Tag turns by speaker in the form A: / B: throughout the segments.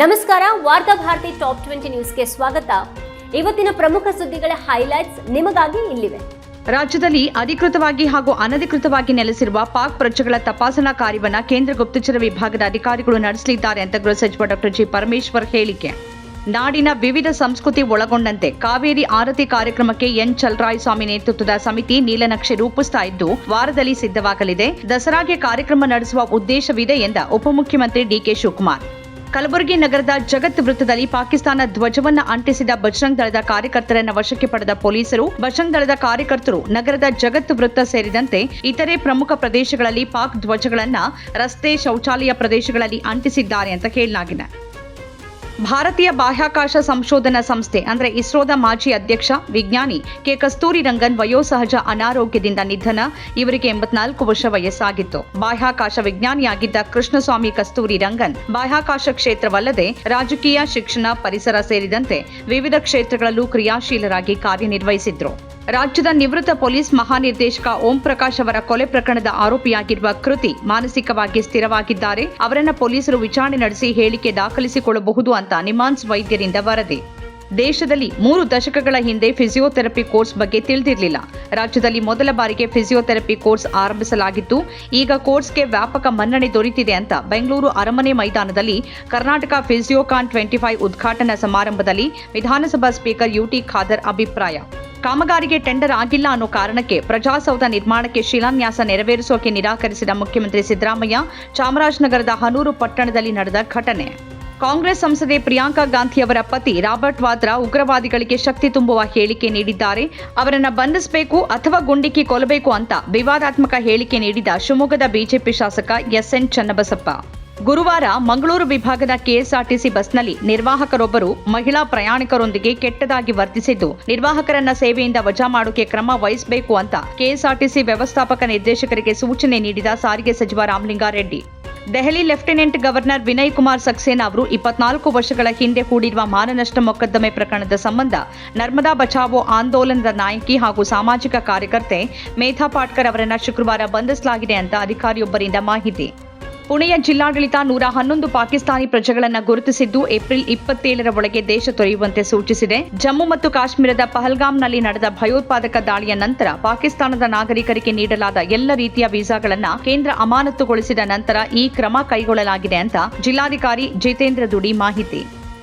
A: ನಮಸ್ಕಾರ, ವಾರ್ತಾ Bharati top twenty ನ್ಯೂಸ್ಗೆ ಸ್ವಾಗತ. ಇವತ್ತಿನ ಪ್ರಮುಖ ಸುದ್ದಿಗಳ ಹೈಲೈಟ್ಸ್ ನಿಮಗಾಗಿ ಇಲ್ಲಿವೆ.
B: ರಾಜ್ಯದಲ್ಲಿ ಅಧಿಕೃತವಾಗಿ ಹಾಗೂ ಅನಧಿಕೃತವಾಗಿ ನೆಲೆಸಿರುವ ಪಾಕ್ ಪ್ರಜೆಗಳ ತಪಾಸಣಾ ಕಾರ್ಯವನ್ನು ಕೇಂದ್ರ ಗುಪ್ತಚರ ವಿಭಾಗದ ಅಧಿಕಾರಿಗಳು ನಡೆಸಲಿದ್ದಾರೆ ಅಂತ ಗೃಹ ಸಚಿವ ಡಾಕ್ಟರ್ ಜಿ ಪರಮೇಶ್ವರ್ ಹೇಳಿಕೆ. ನಾಡಿನ ವಿವಿಧ ಸಂಸ್ಕೃತಿ ಒಳಗೊಂಡಂತೆ ಕಾವೇರಿ ಆರತಿ ಕಾರ್ಯಕ್ರಮಕ್ಕೆ ಎನ್ ಚಲರಾಯಸ್ವಾಮಿ ನೇತೃತ್ವದ ಸಮಿತಿ ನೀಲನಕ್ಷೆ ರೂಪಿಸ್ತಾ ಇದ್ದು, ವಾರದಲ್ಲಿ ಸಿದ್ಧವಾಗಲಿದೆ. ದಸರಾಗೆ ಕಾರ್ಯಕ್ರಮ ನಡೆಸುವ ಉದ್ದೇಶವಿದೆ ಎಂದ ಉಪಮುಖ್ಯಮಂತ್ರಿ ಡಿಕೆ ಶಿವಕುಮಾರ್. ಕಲಬುರಗಿ ನಗರದ ಜಗತ್ ವೃತ್ತದಲ್ಲಿ ಪಾಕಿಸ್ತಾನ ಧ್ವಜವನ್ನ ಅಂಟಿಸಿದ ಬಜರಂಗ್ ದಳದ ಕಾರ್ಯಕರ್ತರನ್ನ ವಶಕ್ಕೆ ಪಡೆದ ಪೊಲೀಸರು, ಬಜರಂಗ್ ದಳದ ಕಾರ್ಯಕರ್ತರು, ನಗರದ ಜಗತ್ ವೃತ್ತ ಸೇರಿದಂತೆ ಇತರೆ ಪ್ರಮುಖ ಪ್ರದೇಶಗಳಲ್ಲಿ ಪಾಕ್ ಧ್ವಜಗಳನ್ನ ರಸ್ತೆ ಶೌಚಾಲಯ ಪ್ರದೇಶಗಳಲ್ಲಿ ಅಂಟಿಸಿದ್ದಾರೆ ಅಂತ ಹೇಳಲಾಗಿದೆ ಭಾರತೀಯ ಬಾಹ್ಯಾಕಾಶ ಸಂಶೋಧನಾ ಸಂಸ್ಥೆ, ಅಂದರೆ ಇಸ್ರೋದ ಮಾಜಿ ಅಧ್ಯಕ್ಷ, ವಿಜ್ಞಾನಿ ಕೆ ಕಸ್ತೂರಿ ರಂಗನ್ ವಯೋಸಹಜ ಅನಾರೋಗ್ಯದಿಂದ ನಿಧನ. ಇವರಿಗೆ ಎಂಬತ್ನಾಲ್ಕು ವರ್ಷ ವಯಸ್ಸಾಗಿತ್ತು. ಬಾಹ್ಯಾಕಾಶ ವಿಜ್ಞಾನಿಯಾಗಿದ್ದ ಕೃಷ್ಣಸ್ವಾಮಿ ಕಸ್ತೂರಿ ರಂಗನ್ ಬಾಹ್ಯಾಕಾಶ ಕ್ಷೇತ್ರವಲ್ಲದೆ ರಾಜಕೀಯ, ಶಿಕ್ಷಣ, ಪರಿಸರ ಸೇರಿದಂತೆ ವಿವಿಧ ಕ್ಷೇತ್ರಗಳಲ್ಲೂ ಕ್ರಿಯಾಶೀಲರಾಗಿ ಕಾರ್ಯನಿರ್ವಹಿಸಿದ್ರು. ರಾಜ್ಯದ ನಿವೃತ್ತ ಪೊಲೀಸ್ ಮಹಾನಿರ್ದೇಶಕ ಓಂ ಪ್ರಕಾಶ್ ಅವರ ಕೊಲೆ ಪ್ರಕರಣದ ಆರೋಪಿಯಾಗಿರುವ ಕೃತಿ ಮಾನಸಿಕವಾಗಿ ಸ್ಥಿರವಾಗಿದ್ದಾರೆ. ಅವರನ್ನ ಪೊಲೀಸರು ವಿಚಾರಣೆ ನಡೆಸಿ ಹೇಳಿಕೆ ದಾಖಲಿಸಿಕೊಳ್ಳಬಹುದು ಅಂತ ನಿಮಾನ್ಸ್ ವೈದ್ಯರಿಂದ ವರದಿ. ದೇಶದಲ್ಲಿ ಮೂರು ದಶಕಗಳ ಹಿಂದೆ ಫಿಸಿಯೋಥೆರಪಿ ಕೋರ್ಸ್ ಬಗ್ಗೆ ತಿಳಿದಿರಲಿಲ್ಲ. ರಾಜ್ಯದಲ್ಲಿ ಮೊದಲ ಬಾರಿಗೆ ಫಿಸಿಯೋಥೆರಪಿ ಕೋರ್ಸ್ ಆರಂಭಿಸಲಾಗಿತ್ತು. ಈಗ ಕೋರ್ಸ್ಗೆ ವ್ಯಾಪಕ ಮನ್ನಣೆ ದೊರೆತಿದೆ ಅಂತ ಬೆಂಗಳೂರು ಅರಮನೆ ಮೈದಾನದಲ್ಲಿ ಕರ್ನಾಟಕ ಫಿಸಿಯೋಕಾನ್ ಟ್ವೆಂಟಿ ಫೈವ್ ಉದ್ಘಾಟನಾ ಸಮಾರಂಭದಲ್ಲಿ ವಿಧಾನಸಭಾ ಸ್ಪೀಕರ್ ಯುಟಿ ಖಾದರ್ ಅಭಿಪ್ರಾಯ. ಕಾಮಗಾರಿಗೆ ಟೆಂಡರ್ ಆಗಿಲ್ಲ ಅನ್ನೋ ಕಾರಣಕ್ಕೆ ಪ್ರಜಾಸೌಧ ನಿರ್ಮಾಣಕ್ಕೆ ಶಿಲಾನ್ಯಾಸ ನೆರವೇರಿಸೋಕೆ ನಿರಾಕರಿಸಿದ ಮುಖ್ಯಮಂತ್ರಿ ಸಿದ್ದರಾಮಯ್ಯ ಚಾಮರಾಜನಗರದ ಹನೂರು ಪಟ್ಟಣದಲ್ಲಿ ನಡೆದ ಘಟನೆ. ಕಾಂಗ್ರೆಸ್ ಸಂಸದೆ ಪ್ರಿಯಾಂಕಾ ಗಾಂಧಿ ಅವರ ಪತಿ ರಾಬರ್ಟ್ ವಾದ್ರಾ ಉಗ್ರವಾದಿಗಳಿಗೆ ಶಕ್ತಿ ತುಂಬುವ ಹೇಳಿಕೆ ನೀಡಿದ್ದಾರೆ. ಅವರನ್ನು ಬಂಧಿಸಬೇಕು ಅಥವಾ ಗುಂಡಿಕ್ಕಿ ಕೊಲ್ಲಬೇಕು ಅಂತ ವಿವಾದಾತ್ಮಕ ಹೇಳಿಕೆ ನೀಡಿದ ಶಿವಮೊಗ್ಗದ ಬಿಜೆಪಿ ಶಾಸಕ ಎಸ್ಎನ್ ಚನ್ನಬಸಪ್ಪ. ಗುರುವಾರ ಮಂಗಳೂರು ವಿಭಾಗದ ಕೆಎಸ್ಆರ್ಟಿಸಿ ಬಸ್ನಲ್ಲಿ ನಿರ್ವಾಹಕರೊಬ್ಬರು ಮಹಿಳಾ ಪ್ರಯಾಣಿಕರೊಂದಿಗೆ ಕೆಟ್ಟದಾಗಿ ವರ್ತಿಸಿದ್ದು, ನಿರ್ವಾಹಕರನ್ನ ಸೇವೆಯಿಂದ ವಜಾ ಮಾಡೋಕೆ ಕ್ರಮ ವಹಿಸಬೇಕು ಅಂತ ಕೆಎಸ್ಆರ್ಟಿಸಿ ವ್ಯವಸ್ಥಾಪಕ ನಿರ್ದೇಶಕರಿಗೆ ಸೂಚನೆ ನೀಡಿದ ಸಾರಿಗೆ ಸಚಿವ ರಾಮಲಿಂಗಾರೆಡ್ಡಿ. ದೆಹಲಿ ಲೆಫ್ಟಿನೆಂಟ್ ಗವರ್ನರ್ ವಿನಯ್ ಕುಮಾರ್ ಸಕ್ಸೇನಾ ಅವರು ಇಪ್ಪತ್ನಾಲ್ಕು ವರ್ಷಗಳ ಹಿಂದೆ ಹೂಡಿರುವ ಮಾನನಷ್ಟ ಮೊಕದ್ದಮೆ ಪ್ರಕರಣದ ಸಂಬಂಧ ನರ್ಮದಾ ಬಚಾವೋ ಆಂದೋಲನದ ನಾಯಕಿ ಹಾಗೂ ಸಾಮಾಜಿಕ ಕಾರ್ಯಕರ್ತೆ ಮೇಧಾ ಪಾಟ್ಕರ್ ಅವರನ್ನು ಶುಕ್ರವಾರ ಬಂಧಿಸಲಾಗಿದೆ ಅಂತ ಅಧಿಕಾರಿಯೊಬ್ಬರಿಂದ ಮಾಹಿತಿ. ಪುಣೆಯ ಜಿಲ್ಲಾಡಳಿತ ನೂರ ಹನ್ನೊಂದು ಪಾಕಿಸ್ತಾನಿ ಪ್ರಜೆಗಳನ್ನು ಗುರುತಿಸಿದ್ದು ಏಪ್ರಿಲ್ ಇಪ್ಪತ್ತೇಳರ ಒಳಗೆ ದೇಶ ತೊರೆಯುವಂತೆ ಸೂಚಿಸಿದೆ. ಜಮ್ಮು ಮತ್ತು ಕಾಶ್ಮೀರದ ಪಹಲ್ಗಾಮ್ನಲ್ಲಿ ನಡೆದ ಭಯೋತ್ಪಾದಕ ದಾಳಿಯ ನಂತರ ಪಾಕಿಸ್ತಾನದ ನಾಗರಿಕರಿಗೆ ನೀಡಲಾದ ಎಲ್ಲ ರೀತಿಯ ವೀಸಾಗಳನ್ನು ಕೇಂದ್ರ ಅಮಾನತುಗೊಳಿಸಿದ ನಂತರ ಈ ಕ್ರಮ ಕೈಗೊಳ್ಳಲಾಗಿದೆ ಅಂತ ಜಿಲ್ಲಾಧಿಕಾರಿ ಜಿತೇಂದ್ರ ದುಡಿ ಮಾಹಿತಿ.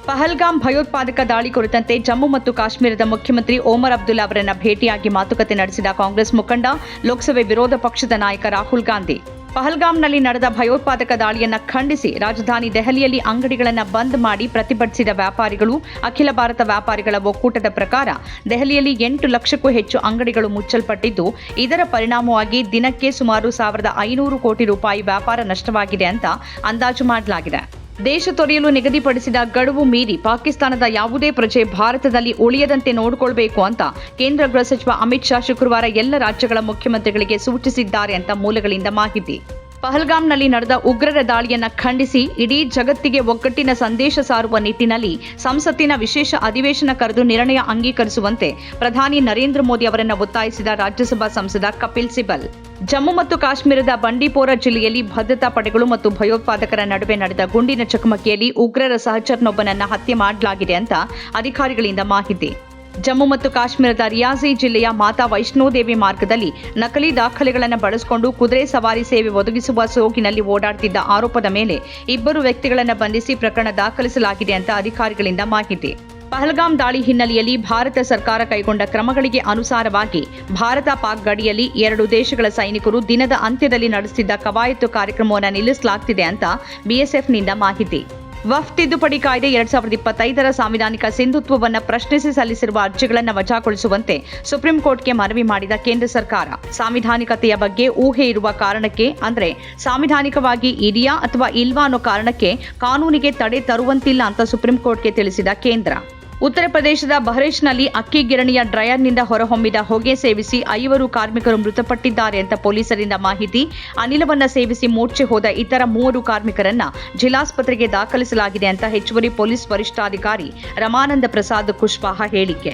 B: ಪಹಲ್ಗಾಮ್ ಭಯೋತ್ಪಾದಕ ದಾಳಿ ಕುರಿತಂತೆ ಜಮ್ಮು ಮತ್ತು ಕಾಶ್ಮೀರದ ಮುಖ್ಯಮಂತ್ರಿ ಓಮರ್ ಅಬ್ದುಲ್ಲಾ ಅವರನ್ನು ಭೇಟಿಯಾಗಿ ಮಾತುಕತೆ ನಡೆಸಿದ ಕಾಂಗ್ರೆಸ್ ಮುಖಂಡ, ಲೋಕಸಭೆ ವಿರೋಧ ಪಕ್ಷದ ನಾಯಕ ರಾಹುಲ್ ಗಾಂಧಿ. ಪಹಲ್ಗಾಮ್ನಲ್ಲಿ ನಡೆದ ಭಯೋತ್ಪಾದಕ ದಾಳಿಯನ್ನು ಖಂಡಿಸಿ ರಾಜಧಾನಿ ದೆಹಲಿಯಲ್ಲಿ ಅಂಗಡಿಗಳನ್ನು ಬಂದ್ ಮಾಡಿ ಪ್ರತಿಭಟಿಸಿದ ವ್ಯಾಪಾರಿಗಳು, ಅಖಿಲ ಭಾರತ ವ್ಯಾಪಾರಿಗಳ ಒಕ್ಕೂಟದ ಪ್ರಕಾರ ದೆಹಲಿಯಲ್ಲಿ ಎಂಟು ಲಕ್ಷಕ್ಕೂ ಹೆಚ್ಚು ಅಂಗಡಿಗಳು ಮುಚ್ಚಲ್ಪಟ್ಟಿದ್ದು, ಇದರ ಪರಿಣಾಮವಾಗಿ ದಿನಕ್ಕೆ ಸುಮಾರು ಸಾವಿರದ ಐನೂರು ಕೋಟಿ ರೂಪಾಯಿ ವ್ಯಾಪಾರ ನಷ್ಟವಾಗಿದೆ ಅಂತ ಅಂದಾಜು ಮಾಡಲಾಗಿದೆ. ದೇಶ ತೊರೆಯಲು ನಿಗದಿಪಡಿಸಿದ ಗಡುವು ಮೀರಿ ಪಾಕಿಸ್ತಾನದ ಯಾವುದೇ ಪ್ರಜೆ ಭಾರತದಲ್ಲಿ ಉಳಿಯದಂತೆ ನೋಡಿಕೊಳ್ಬೇಕು ಅಂತ ಕೇಂದ್ರ ಗೃಹ ಸಚಿವ ಅಮಿತ್ ಶಾ ಶುಕ್ರವಾರ ಎಲ್ಲ ರಾಜ್ಯಗಳ ಮುಖ್ಯಮಂತ್ರಿಗಳಿಗೆ ಸೂಚಿಸಿದ್ದಾರೆ ಅಂತ ಮೂಲಗಳಿಂದ ಮಾಹಿತಿ. ಪಹಲ್ಗಾಮ್ನಲ್ಲಿ ನಡೆದ ಉಗ್ರರ ದಾಳಿಯನ್ನು ಖಂಡಿಸಿ ಇಡೀ ಜಗತ್ತಿಗೆ ಒಗ್ಗಟ್ಟಿನ ಸಂದೇಶ ಸಾರುವ ನಿಟ್ಟಿನಲ್ಲಿ ಸಂಸತ್ತಿನ ವಿಶೇಷ ಅಧಿವೇಶನ ಕರೆದು ನಿರ್ಣಯ ಅಂಗೀಕರಿಸುವಂತೆ ಪ್ರಧಾನಿ ನರೇಂದ್ರ ಮೋದಿ ಅವರನ್ನು ಒತ್ತಾಯಿಸಿದ ರಾಜ್ಯಸಭಾ ಸಂಸದ ಕಪಿಲ್ ಸಿಬಲ್. ಜಮ್ಮು ಮತ್ತು ಕಾಶ್ಮೀರದ ಬಂಡೀಪೋರಾ ಜಿಲ್ಲೆಯಲ್ಲಿ ಭದ್ರತಾ ಪಡೆಗಳು ಮತ್ತು ಭಯೋತ್ಪಾದಕರ ನಡುವೆ ನಡೆದ ಗುಂಡಿನ ಚಕಮಕಿಯಲ್ಲಿ ಉಗ್ರರ ಸಹಚರನೊಬ್ಬನನ್ನು ಹತ್ಯೆ ಮಾಡಲಾಗಿದೆ ಅಂತ ಅಧಿಕಾರಿಗಳಿಂದ ಮಾಹಿತಿ. ಜಮ್ಮು ಮತ್ತು ಕಾಶ್ಮೀರದ ರಿಯಾಸಿ ಜಿಲ್ಲೆಯ ಮಾತಾ ವೈಷ್ಣೋದೇವಿ ಮಾರ್ಗದಲ್ಲಿ ನಕಲಿ ದಾಖಲೆಗಳನ್ನು ಬಳಸಿಕೊಂಡು ಕುದುರೆ ಸವಾರಿ ಸೇವೆ ಒದಗಿಸುವ ಸೋಗಿನಲ್ಲಿ ಓಡಾಡುತ್ತಿದ್ದ ಆರೋಪದ ಮೇಲೆ ಇಬ್ಬರು ವ್ಯಕ್ತಿಗಳನ್ನು ಬಂಧಿಸಿ ಪ್ರಕರಣ ದಾಖಲಿಸಲಾಗಿದೆ ಅಂತ ಅಧಿಕಾರಿಗಳಿಂದ ಮಾಹಿತಿ. ಪಹಲ್ಗಾಮ್ ದಾಳಿ ಹಿನ್ನೆಲೆಯಲ್ಲಿ ಭಾರತ ಸರ್ಕಾರ ಕೈಗೊಂಡ ಕ್ರಮಗಳಿಗೆ ಅನುಸಾರವಾಗಿ ಭಾರತ ಪಾಕ್ ಗಡಿಯಲ್ಲಿ ಎರಡು ದೇಶಗಳ ಸೈನಿಕರು ದಿನದ ಅಂತ್ಯದಲ್ಲಿ ನಡೆಸುತ್ತಿದ್ದ ಕವಾಯತು ಕಾರ್ಯಕ್ರಮವನ್ನು ನಿಲ್ಲಿಸಲಾಗ್ತಿದೆ ಅಂತ ಬಿಎಸ್ಎಫ್ನಿಂದ ಮಾಹಿತಿ. ವಫ್ ತಿದ್ದುಪಡಿ ಕಾಯ್ದೆ ಎರಡ್ ಸಾವಿರದ ಇಪ್ಪತ್ತೈದರ ಸಾಂವಿಧಾನಿಕ ಸಿಂಧುತ್ವವನ್ನು ಪ್ರಶ್ನಿಸಿ ಸಲ್ಲಿಸಿರುವ ಅರ್ಜಿಗಳನ್ನು ವಜಾಗೊಳಿಸುವಂತೆ ಸುಪ್ರೀಂ ಕೋರ್ಟ್ಗೆ ಮನವಿ ಮಾಡಿದ ಕೇಂದ್ರ ಸರ್ಕಾರ. ಸಾಂವಿಧಾನಿಕತೆಯ ಬಗ್ಗೆ ಊಹೆ ಇರುವ ಕಾರಣಕ್ಕೆ, ಅಂದರೆ ಸಾಂವಿಧಾನಿಕವಾಗಿ ಇದೆಯಾ ಅಥವಾ ಇಲ್ವಾ ಅನ್ನೋ ಕಾರಣಕ್ಕೆ ಕಾನೂನಿಗೆ ತಡೆ ತರುವಂತಿಲ್ಲ ಅಂತ ಸುಪ್ರೀಂ ಕೋರ್ಟ್ಗೆ ತಿಳಿಸಿದ ಕೇಂದ್ರ. ಉತ್ತರ ಪ್ರದೇಶದ ಬಹರೇಶ್ನಲ್ಲಿ ಅಕ್ಕಿ ಗಿರಣಿಯ ಡ್ರಯರ್ನಿಂದ ಹೊರಹೊಮ್ಮಿದ ಹೊಗೆ ಸೇವಿಸಿ ಐವರು ಕಾರ್ಮಿಕರು ಮೃತಪಟ್ಟಿದ್ದಾರೆ ಅಂತ ಪೊಲೀಸರಿಂದ ಮಾಹಿತಿ. ಅನಿಲವನ್ನ ಸೇವಿಸಿ ಮೂರ್ಛೆ ಹೋದ ಇತರ ಮೂವರು ಕಾರ್ಮಿಕರನ್ನ ಜಿಲ್ಲಾಸ್ಪತ್ರೆಗೆ ದಾಖಲಿಸಲಾಗಿದೆ ಅಂತ ಹೆಚ್ಚುವರಿ ಪೊಲೀಸ್ ವರಿಷ್ಠಾಧಿಕಾರಿ ರಮಾನಂದ ಪ್ರಸಾದ್ ಕುಶ್ವಾಹ ಹೇಳಿಕೆ.